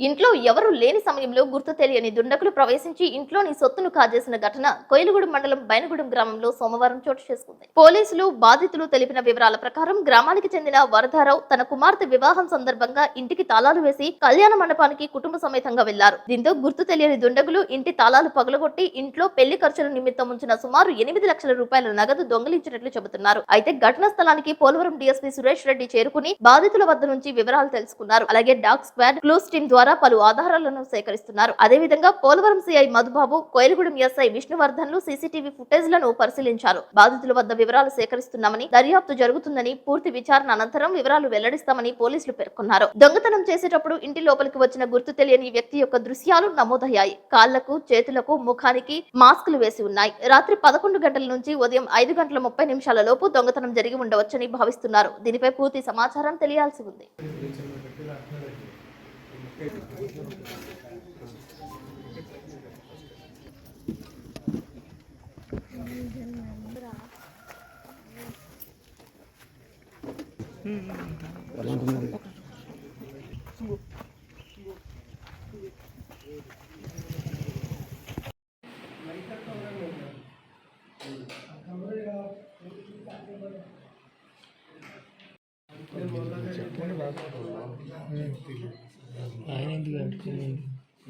ఇంట్లో ఎవరూ లేని సమయంలో గుర్తు తెలియని దుండగులు ప్రవేశించి ఇంట్లోని సొత్తును కాజేసిన ఘటన కోయిలగూడెం మండలం బైనగూడెం గ్రామంలో సోమవారం చోటు చేసుకుంది. పోలీసులు బాధితులు తెలిపిన వివరాల ప్రకారం గ్రామానికి చెందిన వరదారావు తన కుమార్తె వివాహం సందర్భంగా ఇంటికి తాళాలు వేసి కళ్యాణ మండపానికి కుటుంబ సమేతంగా వెళ్ళారు దీంతో గుర్తు తెలియని దుండగులు ఇంటి తాళాలు పగలగొట్టి ఇంట్లో పెళ్ళి ఖర్చుల నిమిత్తం ఉంచిన సుమారు ఎనిమిది లక్షల రూపాయల నగదు దొంగిలించినట్లు చెబుతున్నారు. అయితే ఘటనా స్థలానికి పోలవరం డీఎస్పీ సురేష్ రెడ్డి చేరుకుని బాధితుల వద్ద నుంచి వివరాలు తెలుసుకున్నారు. అలాగే డాగ్ స్క్వాడ్ క్లూస్ టీం ద్వారా పలు ఆధారాలను సేకరిస్తున్నారు. అదేవిధంగా పోలవరం సిఐ మధుబాబు కోయలగూడెం ఎస్ఐ విష్ణువర్ధన్లు సీసీటీవీ ఫుటేజ్లను పరిశీలించారు. బాధితుల వద్ద వివరాలు సేకరిస్తున్నామని దర్యాప్తు జరుగుతుందని పూర్తి విచారణ అనంతరం వివరాలు వెల్లడిస్తామని పోలీసులు పేర్కొన్నారు. దొంగతనం చేసేటప్పుడు ఇంటి లోపలికి వచ్చిన గుర్తు తెలియని వ్యక్తి యొక్క దృశ్యాలు నమోదయ్యాయి. కాళ్ళకు చేతులకు ముఖానికి మాస్కులు వేసి ఉన్నాయి. రాత్రి పదకొండు గంటల నుంచి ఉదయం ఐదు గంటల ముప్పై నిమిషాల లోపు దొంగతనం జరిగి ఉండవచ్చని భావిస్తున్నారు. దీనిపై పూర్తి సమాచారం తెలియాల్సి ఉంది. 응. England.